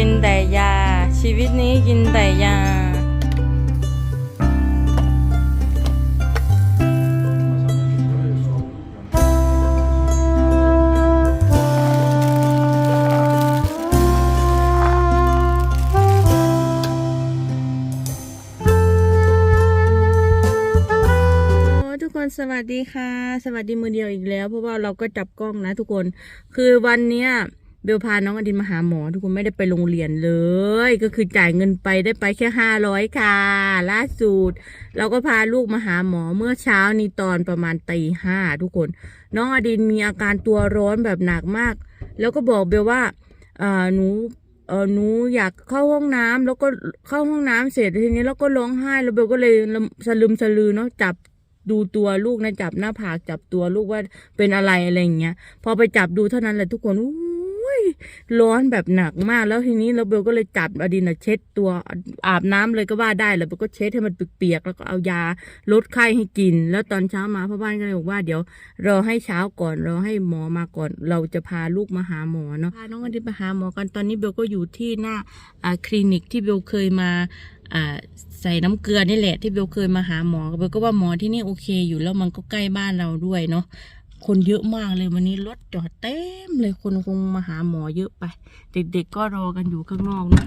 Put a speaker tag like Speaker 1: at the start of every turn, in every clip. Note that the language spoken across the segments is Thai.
Speaker 1: เป็นแต่ยา ชีวิตนี้กินแต่ยา ทุกคนสวัสดีค่ะ สวัสดีมือเดียวอีกแล้ว เพราะว่าเราก็จับกล้องนะทุกคน คือวันเนี้ย เบลพาน้องอดินมาหาหมอ ทุกคนไม่ได้ไปโรงเรียนเลย ก็คือจ่ายเงินไปได้ไปแค่ห้าร้อยค่ะล่าสุดเราก็พาลูกมาหาหมอเมื่อเช้านี้ตอนประมาณตีห้าทุกคน น้องอดินมีอาการตัวร้อนแบบหนักมาก แล้วก็บอกเบลว่าหนูเออหนูอยากเข้าห้องน้ำแล้วก็เข้าห้องน้ำเสร็จทีนี้แล้วก็ร้องไห้แล้วเบลก็เลยสลืมสลือเนาะจับดูตัวลูกนะจับหน้าผากจับตัวลูกว่าเป็นอะไรอะไรอย่างเงี้ยพอไปจับดูเท่านั้นแหละทุกคนอุ้ ร้อนแบบหนักมาก แล้วทีนี้เราเบลก็เลยจับอดินนะเช็ดตัวอาบน้ำเลยก็ว่าได้แล้วเบลก็เช็ดให้มันเปียกๆแล้วก็เอายาลดไข้ให้กิน แล้วตอนเช้ามาพ่อบ้านก็เลยบอกว่าเดี๋ยวรอให้เช้าก่อนรอให้หมอมาก่อน เราจะพาลูกมาหาหมอเนาะพาน้องอดินไปหาหมอกันตอนนี้เบลก็อยู่ที่หน้าคลินิกที่เบลเคยมาใส่น้ำเกลือนี่แหละที่เบลเคยมาหาหมอเบลก็ว่าหมอที่นี่โอเคอยู่แล้วมันก็ใกล้บ้านเราด้วยเนาะ คนเยอะมากเลยวันนี้รถจอดเต็มเลยคนคงมาหาหมอเยอะไป เด็กๆก็รอกันอยู่ข้างนอกเนอะ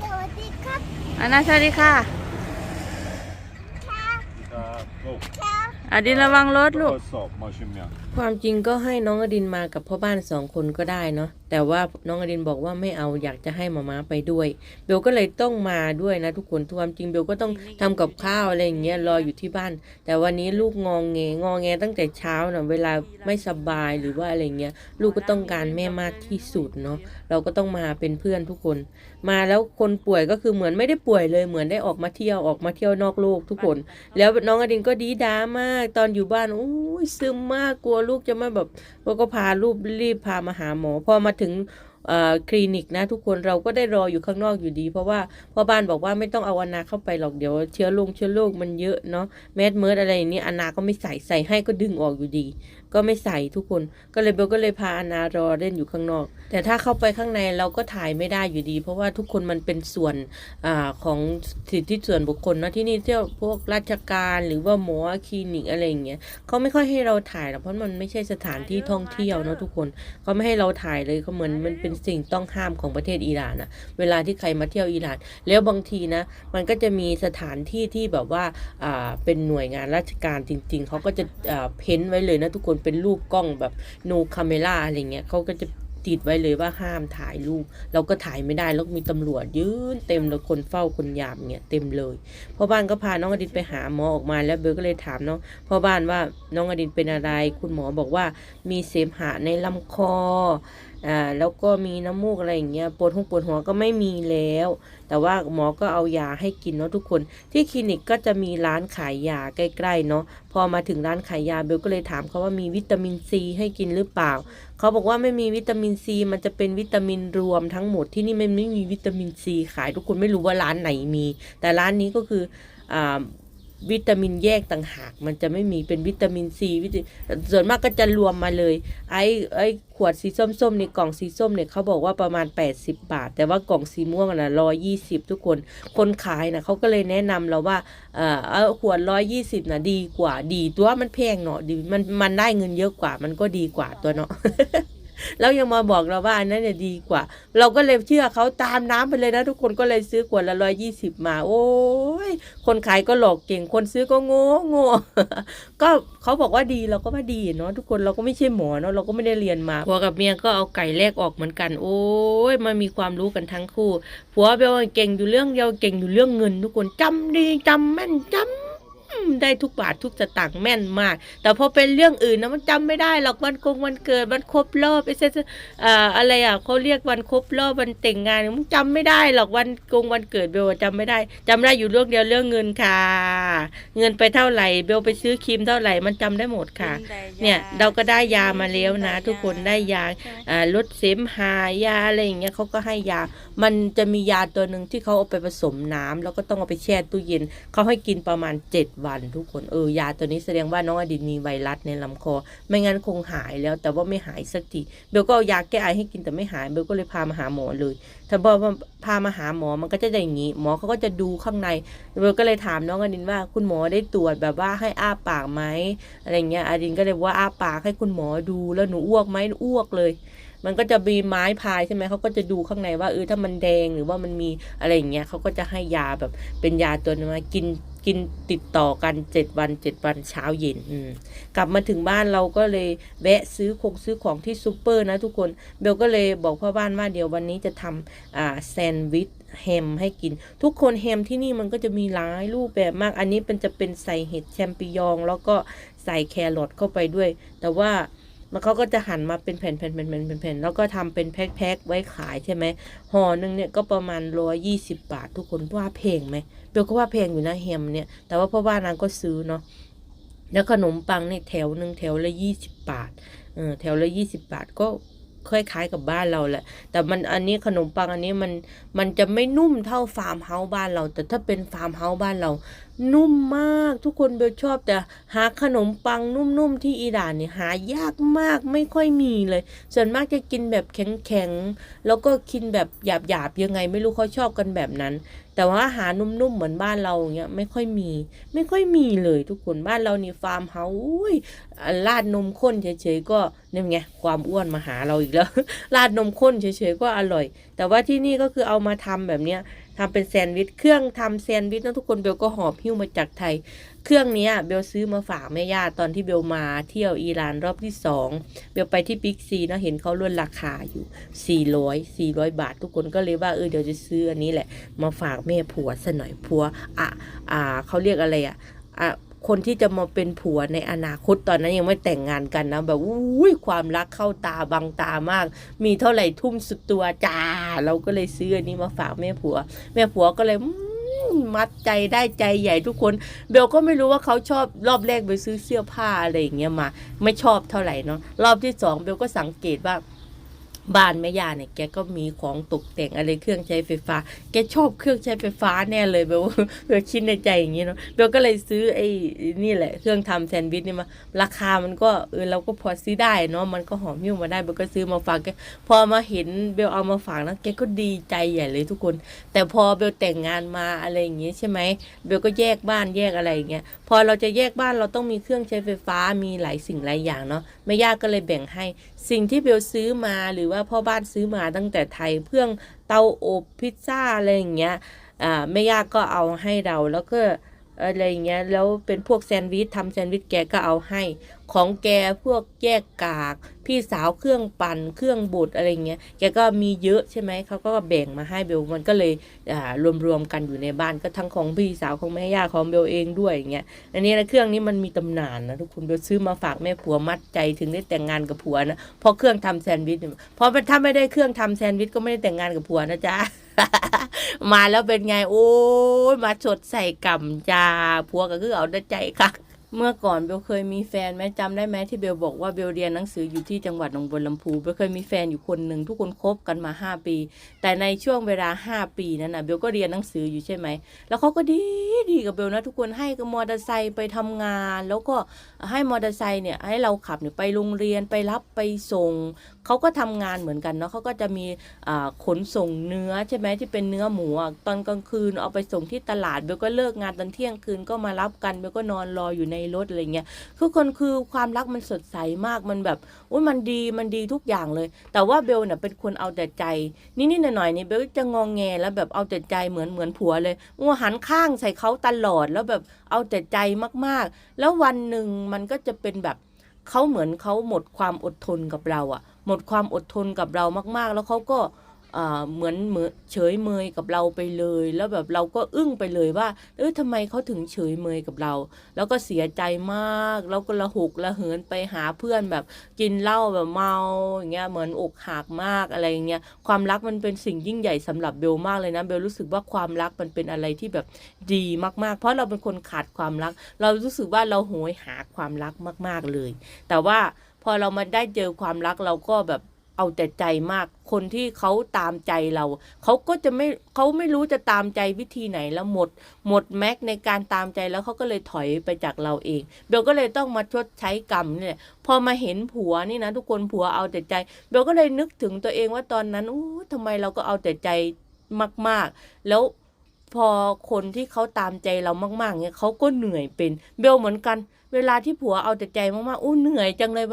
Speaker 2: สวัสดีครับ
Speaker 1: อันนาสวัสดีค่ะ
Speaker 3: ลูก
Speaker 1: อดินระวังรถลูก
Speaker 3: ทดสอบมาชิมยัง
Speaker 1: ความจริงก็ให้น้องอดินมากับพ่อบ้านสองคนก็ได้เนาะแต่ว่าน้องอดินบอกว่าไม่เอาอยากจะให้มาม้าไปด้วยเบลก็เลยต้องมาด้วยนะทุกคนความจริงเบลก็ต้องทำกับข้าวอะไรอย่างเงี้ยรออยู่ที่บ้าน แต่วันนี้ลูกงองแงงองแงตั้งแต่เช้านะเวลาไม่สบายหรือว่าอะไรเงี้ยลูกก็ต้องการแม่มากที่สุดเนาะเราก็ต้องมาเป็นเพื่อนทุกคน มาแล้วคนป่วยก็คือเหมือนไม่ได้ป่วยเลยเหมือนได้ออกมาเที่ยวออกมาเที่ยวนอกโลกทุกคน แล้วน้องอดินก็ดีด้ามาก ตอนอยู่บ้านอุ้ยซึมมากกลัวลูกจะไม่แบบเราก็พาลูกรีบพามาหาหมอ พอมาถึง คลินิกนะทุกคนเราก็ได้รออยู่ข้างนอกอยู่ดี เพราะว่าพ่อบ้านบอกว่าไม่ต้องเอาอนาเข้าไปหรอกเดี๋ยวเชื้อลงเชื้อโรคมันเยอะเนาะแมสเมิร์ดอะไรอย่างนี้อนาก็ไม่ใส่ใส่ให้ก็ดึงออกอยู่ดี ก็ไม่ใส่ทุกคน ก็เลยเบลก็เลยพาอนารอเล่นอยู่ข้างนอก แต่ถ้าเข้าไปข้างในเราก็ถ่ายไม่ได้อยู่ดี เพราะว่าทุกคนมันเป็นส่วนอของสิทธิส่วนบุคคลเนาะที่นี่เที่ยวพวกราชการหรือว่าหมอคลินิกอะไรอย่างเงี้ยเขาไม่ค่อยให้เราถ่ายหรอกเพราะมันไม่ใช่สถานที่ท่องเที่ยวเนาะทุกคนเขาไม่ให้เราถ่ายเลยเขาเหมือนมันเป็นสิ่งต้องห้ามของประเทศอิหร่านอะเวลาที่ใครมาเที่ยวอิหร่าน แล้วบางทีนะ มันก็จะมีสถานที่ที่แบบว่าอ่าเป็นหน่วยงานราชการจริง ๆเขาก็จะอ่าเพ้นไว้เลยนะทุกคนเป็นรูปกล้องแบบ no camera อะไรเงี้ยเขาก็จะติดไว้เลยว่าห้ามถ่ายรูป เราก็ถ่ายไม่ได้แล้วมีตำรวจยืนเต็มเลยคนเฝ้าคนยามเงี้ยเต็มเลยพ่อบ้านก็พาน้องอดินไปหาหมอออกมาแล้วเบลก็เลยถามน้องพ่อบ้านว่าน้องอดินเป็นอะไร คุณหมอบอกว่ามีเสมหะในลำคอ อ่าแล้วก็มีน้ำมูกอะไรอย่างเงี้ยปวดหัวปวดหัวก็ไม่มีแล้ว แต่ว่าหมอก็เอายาให้กินเนาะทุกคน ที่คลินิกก็จะมีร้านขายยาใกล้ๆเนาะพอมาถึงร้านขายยาเบลก็เลยถามเขาว่ามีวิตามินซีให้กินหรือเปล่าเขาบอกว่าไม่มีวิตามินซีมันจะเป็นวิตามินรวมทั้งหมดที่นี่มันไม่มีวิตามินซีขายทุกคนไม่รู้ว่าร้านไหนมี แต่ร้านนี้ก็คืออ่า วิตามินแยกต่างหาก มันจะไม่มีเป็นวิตามินซีวิตาส่วนมากก็จะรวมมาเลย ไอ้ไอ้ขวดสีส้มๆในกล่องสีส้มเนี่ยเขาบอกว่าประมาณ 80 บาท แต่ว่ากล่องสีม่วงน่ะร้อยี่สิบทุกคน คนขายนะเขาก็เลยแนะนำเราว่าเออเอาขวดร้อยี่สิบนะดีกว่าดีตัวมันแพงเนาะดีมันมันได้เงินเยอะกว่ามันก็ดีกว่าตัวเนาะ แล้วยังมาบอกเราว่าอันนั้นเนี่ยดีกว่า เราก็เลยเชื่อเขาตามน้ำไปเลยนะ ทุกคนก็เลยซื้อขวดละร้อยยี่สิบมา โอ้ยคนขายก็หลอกเก่งคนซื้อก็โง่โง่ก็เขาบอกว่าดีเราก็ว่าดีเนาะทุกคนเราก็ไม่ใช่หมอเนาะเราก็ไม่ได้เรียนมาผัวกับเมียก็เอาไก่แลกออกเหมือนกัน โอ้ยมันมีความรู้กันทั้งคู่ผัวเบลเก่งอยู่เรื่องเดียวเก่งอยู่เรื่องเงิน ทุกคนจำดีจำแม่นจำ ได้ทุกบาททุกสตางค์แม่นมาก แต่พอเป็นเรื่องอื่นนะมันจำไม่ได้หรอกวันกงวันเกิดวันครบรอบไอ้เซเอ่ออะไรอะเขาเรียกวันครบรอบวันแต่งงานมันจำไม่ได้หรอกวันกงวันเกิดเบลอะจำไม่ได้จำได้อยู่เรื่องเดียวเรื่องเงินค่ะ เงินไปเท่าไหร่เบลไปซื้อครีมเท่าไหร่มันจำได้หมดค่ะ เนี่ยเราก็ได้ยามาแล้วนะ ทุกคนได้ยาอ่าลดเสมหายาอะไรอย่างเงี้ยเขาก็ให้ยา มันจะมียาตัวหนึ่งที่เขาเอาไปผสมน้ำแล้วก็ต้องเอาไปแช่ตู้เย็นเขาให้กินประมาณ7วันทุกคนเออยาตัวนี้แสดงว่าน้องอดินมีไวรัสในลำคอ ไม่งั้นคงหายแล้ว แต่ว่าไม่หายสักทีเบลก็เอายาแก้ไอให้กินแต่ไม่หายเบลก็เลยพามาหาหมอเลยถ้าบอกว่าพามาหาหมอมันก็จะอย่างนี้ หมอเขาก็จะดูข้างในเบลก็เลยถามน้องอดินว่า คุณหมอได้ตรวจแบบว่าให้อ้าปากไหมอะไรเงี้ยอดินก็เลยว่าอ้าปากให้คุณหมอดูแล้วหนูอ้วกไหมอ้วกเลย มันก็จะมีไม้พายใช่ไหมเขาก็จะดูข้างในว่าเออถ้ามันแดงหรือว่ามันมีอะไรอย่างเงี้ยเขาก็จะให้ยาแบบเป็นยาตัวนึงมากินกินติดต่อกันเจ็ดวันเจ็ดวันเช้าเย็นอืมกลับมาถึงบ้านเราก็เลยแวะซื้อคงซื้อของที่ซูเปอร์นะทุกคนเบลก็เลยบอกพ่อบ้านว่าเดี๋ยววันนี้จะทำอ่าแซนด์วิชแฮมให้กิน ทุกคนแฮมที่นี่มันก็จะมีหลายรูปแบบมาก อันนี้เป็นจะเป็นใส่เห็ดแชมปิญอง แล้วก็ใส่แครอทเข้าไปด้วย แต่ว่า มันเขาก็จะหั่นมาเป็นแผ่นๆๆๆๆแล้วก็ทำเป็นแพ็คๆไว้ขายใช่ไหมห่อหนึ่งเนี่ยก็ประมาณร้อยี่สิบบาททุกคนว่าแพงไหมเบลก็ว่าแพงอยู่นะเฮมเนี่ย แต่ว่าพ่อบ้านนางก็ซื้อเนาะแล้วขนมปังเนี่ยแถวหนึ่งแถวละยี่สิบบาทเออแถวละยี่สิบบาทก็ คล้ายๆกับบ้านเราแหละ แต่มันอันนี้ขนมปังอันนี้มันมันจะไม่นุ่มเท่าฟาร์มเฮาส์บ้านเรา แต่ถ้าเป็นฟาร์มเฮาส์บ้านเรา นุ่มมากทุกคนเบลชอบ แต่หาขนมปังนุ่มๆที่อิหร่านเนี่ยหายากมากไม่ค่อยมีเลย ส่วนมากจะกินแบบแข็งๆแล้วก็กินแบบหยาบๆยังไงไม่รู้เขาชอบกันแบบนั้น แต่ว่าอาหารนุ่มๆเหมือนบ้านเราอย่างเงี้ยไม่ค่อยมี ไม่ค่อยมีเลยทุกคนบ้านเรานี่ฟาร์มเฮาอุ้ยอะราดนมข้นเฉยๆก็นี่ไงความอ้วนมาหาเราอีกแล้ว ราดนมข้นเฉยๆก็อร่อย แต่ว่าที่นี่ก็คือเอามาทำแบบเนี้ย ทำเป็นแซนด์วิช เครื่องทำแซนด์วิชนะทุกคนเบลก็หอบหิ้วมาจากไทย เครื่องนี้เบลซื้อมาฝากแม่ย่าตอนที่เบลมาเที่ยวอิหร่านรอบที่สองเบลไปที่บิ๊กซีนะเห็นเขาลดราคาอยู่ 400 400 บาท ทุกคนก็เลยว่าเออเดี๋ยวจะซื้ออันนี้แหละ มาฝากแม่ผัวซะหน่อยผัวอะอ่าเขาเรียกอะไรอะอะ คนที่จะมาเป็นผัวในอนาคตตอนนั้นยังไม่แต่งงานกันนะ แบบอุ้ยความรักเข้าตาบังตามาก มีเท่าไหร่ทุ่มสุดตัวจ้า เราก็เลยซื้ออันนี้มาฝากแม่ผัว แม่ผัวก็เลยมมัดใจได้ใจใหญ่ทุกคน เบลก็ไม่รู้ว่าเขาชอบรอบแรกไปซื้อเสื้อผ้าอะไรอย่างเงี้ยมา ไม่ชอบเท่าไหร่เนาะรอบที่สองเบลก็สังเกตว่า บ้านแม่ย่าเนี่ยแกก็มีของตกแต่งอะไรเครื่องใช้ไฟฟ้า แกชอบเครื่องใช้ไฟฟ้าแน่เลยเบลเบลคิดในใจอย่างนี้เนาะเบลก็เลยซื้อไอ้นี่แหละเครื่องทำแซนด์วิชนี่มา ราคามันก็เออเราก็พอซื้อได้เนาะมันก็หอมหิ้วมาได้เบลก็ซื้อมาฝากแกพอมาเห็นเบลเอามาฝากนะแกก็ดีใจใหญ่เลยทุกคน แต่พอเบลแต่งงานมาอะไรอย่างงี้ใช่ไหมเบลก็แยกบ้านแยกอะไรอย่างเงี้ยพอเราจะแยกบ้านเราต้องมีเครื่องใช้ไฟฟ้ามีหลายสิ่งหลายอย่างเนาะแม่ย่าก็เลยแบ่งให้ สิ่งที่เบลซื้อมาหรือว่าพ่อบ้านซื้อมาตั้งแต่ไทยเพื่องเตาอบพิซซ่าอะไรอย่างเงี้ยอ่าแม่ย่าก็เอาให้เราแล้วก็ อะไรอย่างเงี้ยแล้วเป็นพวกแซนด์วิชทำแซนด์วิชแกก็เอาให้ ของแกพวกแยกกาก พี่สาวเครื่องปั่นเครื่องบดอะไรเงี้ยแกก็มีเยอะใช่ไหมเขาก็แบ่งมาให้เบลมันก็เลยอ่ารวมๆกันอยู่ในบ้านก็ทั้งของพี่สาวของแม่ย่าของเบลเองด้วยอย่างเงี้ยอันนี้นะเครื่องนี้มันมีตำนานนะทุกคนเบลซื้อมาฝากแม่ผัวมัดใจถึงได้แต่งงานกับผัวนะเพราะเครื่องทำแซนด์วิชเพราะถ้าไม่ได้เครื่องทำแซนด์วิชก็ไม่ได้แต่งงานกับผัวนะจ๊ะ มาแล้วเป็นไง โอ้ยมาชดใส่กำจาผัวก็คือเอาได้ใจค่ะเมื่อก่อนเบลเคยมีแฟนไหมจำได้ไหมที่เบลบอกว่าเบลเรียนหนังสืออยู่ที่จังหวัดหนองบัวลำพูเบลเคยมีแฟนอยู่คนหนึ่งทุกคนคบกันมาห้าปี แต่ในช่วงเวลาห้าปีนั้นนะเบลก็เรียนหนังสืออยู่ใช่ไหมแล้วเขาก็ดีดีกับเบลนะทุกคนให้กับมอเตอร์ไซค์ไปทำงาน แล้วก็ให้มอเตอร์ไซค์เนี่ยให้เราขับเนี่ยไปโรงเรียนไปรับไปส่ง เขาก็ทำงานเหมือนกันเนาะเขาก็จะมีขนส่งเนื้อใช่ไหมที่เป็นเนื้อหมูตอนกลางคืนเอาไปส่งที่ตลาดเบลก็เลิกงานตอนเที่ยงคืนก็มารับกันเบลก็นอนรออยู่ในรถอะไรเงี้ยคือคนคือความรักมันสดใสมากมันแบบอุ้ยมันดีมันดีทุกอย่างเลย แต่ว่าเบลเนี่ยเป็นคนเอาแต่ใจนิดๆหน่อยๆนี่เบลจะงองแงแล้วแบบเอาแต่ใจเหมือนเหมือนผัวเลยมัวหันข้างใส่เขาตลอดแล้วแบบเอาแต่ใจมากๆ แล้ววันหนึ่งมันก็จะเป็นแบบเขาเหมือนเขาหมดความอดทนกับเราอะ หมดความอดทนกับเรามาก ๆ แล้วเขาก็เหมือนเหมือเฉยเมยกับเราไปเลย แล้วแบบเราก็อึ้งไปเลยว่า เออทำไมเขาถึงเฉยเมยกับเรา แล้วก็เสียใจมาก แล้วก็ระหกระเหินไปหาเพื่อนแบบกินเหล้าแบบเมาอย่างเงี้ยเหมือนอกหักมากอะไรอย่างเงี้ยความรักมันเป็นสิ่งยิ่งใหญ่สำหรับเบลมากเลยนะเบลรู้สึกว่าความรักมันเป็นอะไรที่แบบดีมากๆ เพราะเราเป็นคนขาดความรัก เรารู้สึกว่าเราโหยหาความรักมาก ๆเลย แต่ว่า พอเรามาได้เจอความรักเราก็แบบเอาแต่ใจมาก คนที่เขาตามใจเราเขาก็จะไม่เขาไม่รู้จะตามใจวิธีไหนแล้วหมด หมดแม็กในการตามใจแล้วเขาก็เลยถอยไปจากเราเองเบลก็เลยต้องมาชดใช้กรรมเนี่ยพอมาเห็นผัวนี่นะทุกคนผัวเอาแต่ใจเบลก็เลยนึกถึงตัวเองว่าตอนนั้นอู้ทำไมเราก็เอาแต่ใจมาก ๆ แล้ว พอคนที่เขาตามใจเรามาก ๆเนี่ยเขาก็เหนื่อยเป็น เบลเหมือนกัน เวลาที่ผัวเอาแต่ใจมากๆอู้เหนื่อยจังเลย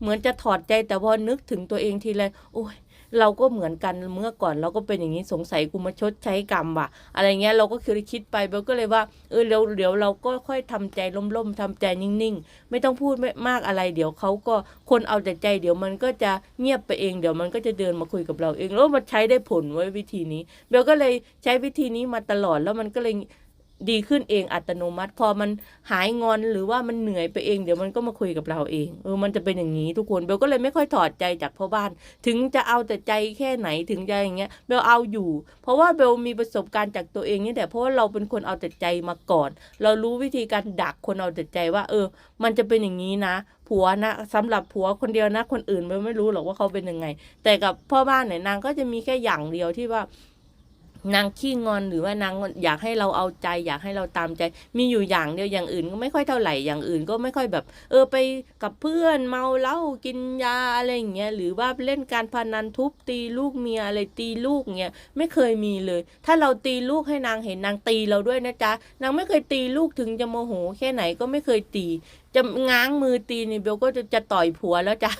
Speaker 1: เหมือนจะถอดใจแต่พอนึกถึงตัวเองทีไรโอ้ย เราก็เหมือนกันเมื่อก่อนเราก็เป็นอย่างนี้สงสัยกูมาชดใช้กรรมว่ะ อะไรเงี้ยเราก็คือคิดไปเบลก็เลยว่าเออเดี๋ยวเดี๋ยวเราก็ค่อยทำใจล่มๆทำใจนิ่งๆ ไม่ต้องพูดไม่มากอะไรเดี๋ยวเขาก็คนเอาแต่ใจเดี๋ยวมันก็จะเงียบไปเอง เดี๋ยวมันก็จะเดินมาคุยกับเราเองแล้วมันใช้ได้ผลไว้วิธีนี้เบลก็เลยใช้วิธีนี้มาตลอดแล้วมันก็เลย ดีขึ้นเองอัตโนมัติ พอมันหายงอนหรือว่ามันเหนื่อยไปเองเดี๋ยวมันก็มาคุยกับเราเองเออมันจะเป็นอย่างนี้ทุกคนเบลก็เลยไม่ค่อยถอดใจจากพ่อบ้าน ถึงจะเอาแต่ใจแค่ไหนถึงจะอย่างเงี้ยเบลเอาอยู่ เพราะว่าเบลมีประสบการณ์จากตัวเองนี่แต่เพราะว่าเราเป็นคนเอาแต่ใจมาก่อน เรารู้วิธีการดักคนเอาแต่ใจว่า เออ มันจะเป็นอย่างนี้นะผัวนะสำหรับผัวคนเดียวนะคนอื่นเบลไม่รู้หรอกว่าเขาเป็นยังไง แต่กับพ่อบ้านเนี่ยนางก็จะมีแค่อย่างเดียวที่ว่า นางขี้งอนหรือว่านางอยากให้เราเอาใจ อยากให้เราตามใจ มีอยู่อย่างเดียวอย่างอื่นก็ไม่ค่อยเท่าไหร่อย่างอื่นก็ไม่ค่อยแบบ เออไปกับเพื่อนเมาเหล้ากินยาอะไรอย่างเงี้ยหรือว่าเล่นการพนันทุบตีลูกเมียอะไรตีลูกเงี้ยไม่เคยมีเลย ถ้าเราตีลูกให้นางเห็นนางตีเราด้วยนะจ๊ะนางไม่เคยตีลูกถึงจะโมโหแค่ไหนก็ไม่เคยตี จะง้างมือตีนี่เบลก็จะจะต่อยผัวแล้วจ้ะ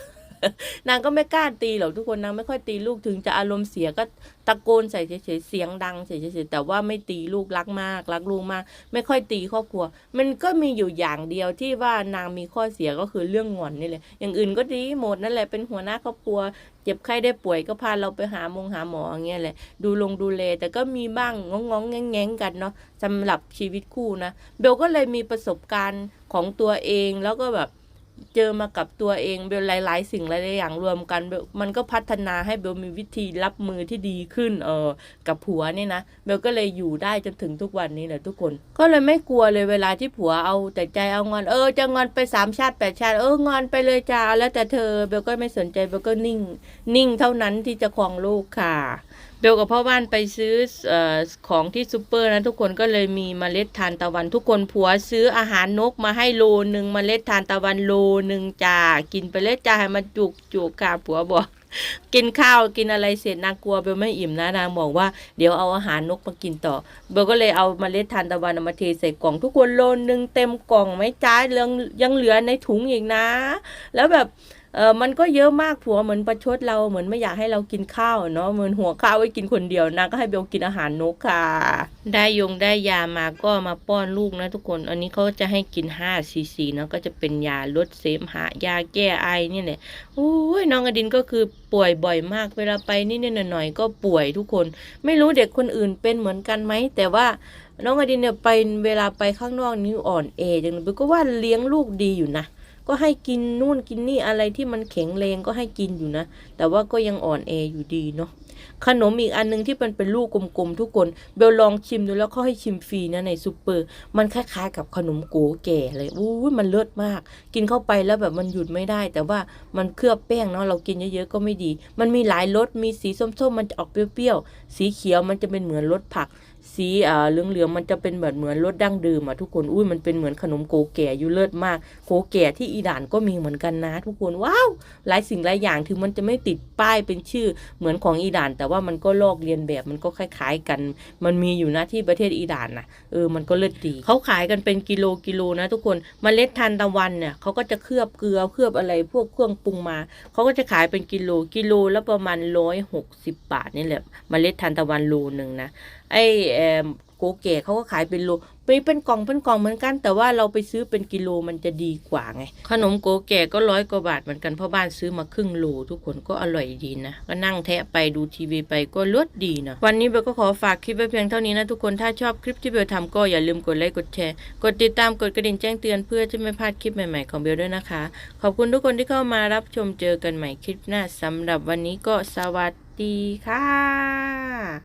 Speaker 1: นางก็ไม่กล้าตีหรอกทุกคนนางไม่ค่อยตีลูกถึงจะอารมณ์เสียก็ตะโกนใส่เฉยๆเสียงดังเฉยๆแต่ว่าไม่ตีลูกรักมาก รักลูกมาก ไม่ค่อยตีครอบครัว มันก็มีอยู่อย่างเดียวที่ว่านางมีข้อเสียก็คือเรื่องงอนนี่แหละอย่างอื่นก็ดีหมดนั่นแหละเป็นหัวหน้าครอบครัว เจ็บไข้ได้ป่วยก็พาเราไปหามงหาหมออย่างเงี้ยแหละดูลงดูแลแต่ก็มีบ้างงองแงงกันเนาะสำหรับชีวิตคู่นะเบลก็เลยมีประสบการณ์ของตัวเองแล้วก็แบบ เจอมากับตัวเองเบลหลาย ๆ สิ่งหลาย ๆ อย่างรวมกันเบลมันก็พัฒนาให้เบลมีวิธีรับมือที่ดีขึ้นเออกับผัวเนี่ยนะเบลก็เลยอยู่ได้จนถึงทุกวันนี้แหละทุกคน ก็เลยไม่กลัวเลยเวลาที่ผัวเอาแต่ใจเอางอนเออจะงอนไปสามชาติแปดชาติเอองอนไปเลยจ้าแล้วแต่เธอเบลก็ไม่สนใจเบลก็นิ่ง นิ่งเท่านั้นที่จะครองลูกค่ะ เบลกับพ่อบ้านไปซื้ออของที่ซูเปอร์นะทุกคนก็เลยมีเมล็ดทานตะวัน ทุกคนผัวซื้ออาหารนกมาให้โลหนึ่งเมล็ดทานตะวันโลหนึ่งจ้ากินไปเลยจ้าให้มันจุกจุกค่ะผัวบอกกินข้าวกินอะไรเสร็จนางกลัวเบลไม่อิ่มนะนางบอกว่าเดี๋ยวเอาอาหารนกมากินต่อเบลก็เลยเอาเมล็ดทานตะวันมาเทใส่กล่อง ทุกคนโลหนึ่งเต็มกล่องไม่จ้าเรื่องยังเหลือในถุงอีกนะ แล้วแบบ เออมันก็เยอะมากผัวเหมือนประชดเราเหมือนไม่อยากให้เรากินข้าวเนาะเหมือนหัวข้าวไว้กินคนเดียวนางก็ให้เบลกินอาหารนกค่ะ ได้ยงได้ยามาก็มาป้อนลูกนะทุกคน อันนี้เขาจะให้กิน5ซีซีเนาะก็จะเป็นยาลดเสมหะยาแก้ไอนี่แหละโอ้ยน้องอดินก็คือป่วยบ่อยมากเวลาไปนี่นๆหน่อยๆก็ป่วยทุกคน ไม่รู้เด็กคนอื่นเป็นเหมือนกันไหมแต่ว่าน้องอดินเนี่ยไปเวลาไปข้างนอกนี่อ่อนเอจังเลยเบก็ว่าเลี้ยงลูกดีอยู่นะ ก็ให้กินนู่นกินนี่อะไรที่มันแข็งแรงก็ให้กินอยู่นะ แต่ว่าก็ยังอ่อนแออยู่ดีเนาะขนมอีกอันนึงที่มันเป็นลูกกลมๆทุกคนเบลลองชิมดูแล้วเขาให้ชิมฟรีนะในซูเปอร์ มันคล้ายๆ กับขนมโก๋แก่เลยอู้มันเลิศมาก กินเข้าไปแล้วแบบมันหยุดไม่ได้ แต่ว่ามันเคลือบแป้งเนาะเรากินเยอะๆก็ไม่ดี มันมีหลายรสมีสีส้มๆมันจะออกเปรี้ยวๆสีเขียวมันจะเป็นเหมือนรสผัก สีอ่าเหลืองๆมันจะเป็นแบบเหมือนรสดั้งเดิมอะทุกคนอุ้ยมันเป็นเหมือนขนมโกแก่อยู่เลิศมาก โกแก่ที่อิหร่านก็มีเหมือนกันนะ ทุกคนว้าวหลายสิ่งหลายอย่างถึงมันจะไม่ติดป้ายเป็นชื่อเหมือนของอิหร่าน แต่ว่ามันก็ลอกเลียนแบบมันก็คล้ายๆกัน มันมีอยู่นะที่ประเทศอิหร่านนะเออมันก็เลิศดีเขาขายกันเป็นกิโลกิโลนะทุกคนมเมล็ดทานตะวันเนี่ยเขาก็จะเคลือบเกลือเคลือบอะไรพวกเครื่องปรุงมาเขาก็จะขายเป็นกิโลกิโลละประมาณร้อยหกสิบบาทนี่แหละเมล็ดทานตะวันโลหนึ่งนะ ไอเอมโกเก๋เขาก็ขายเป็นโลไปเป็นกล่องเป็นกล่องเหมือนกัน แต่ว่าเราไปซื้อเป็นกิโลมันจะดีกว่าไง ขนมโกเก๋ก็ร้อยกว่าบาทเหมือนกันเพราะบ้านซื้อมาครึ่งโลทุกคนก็อร่อยดีนะ ก็นั่งแทะไปดูทีวีไปก็ลดดีนะ วันนี้เบลก็ขอฝากคลิปไว้เพียงเท่านี้นะทุกคนถ้าชอบคลิปที่เบลทำก็อย่าลืมกดไลค์กดแชร์ กดติดตามกดกระดิ่งแจ้งเตือนเพื่อจะไม่พลาดคลิปใหม่ๆของเบลด้วยนะคะ ขอบคุณทุกคนที่เข้ามารับชมเจอกันใหม่คลิปหน้าสำหรับวันนี้ก็สวัสดีค่ะ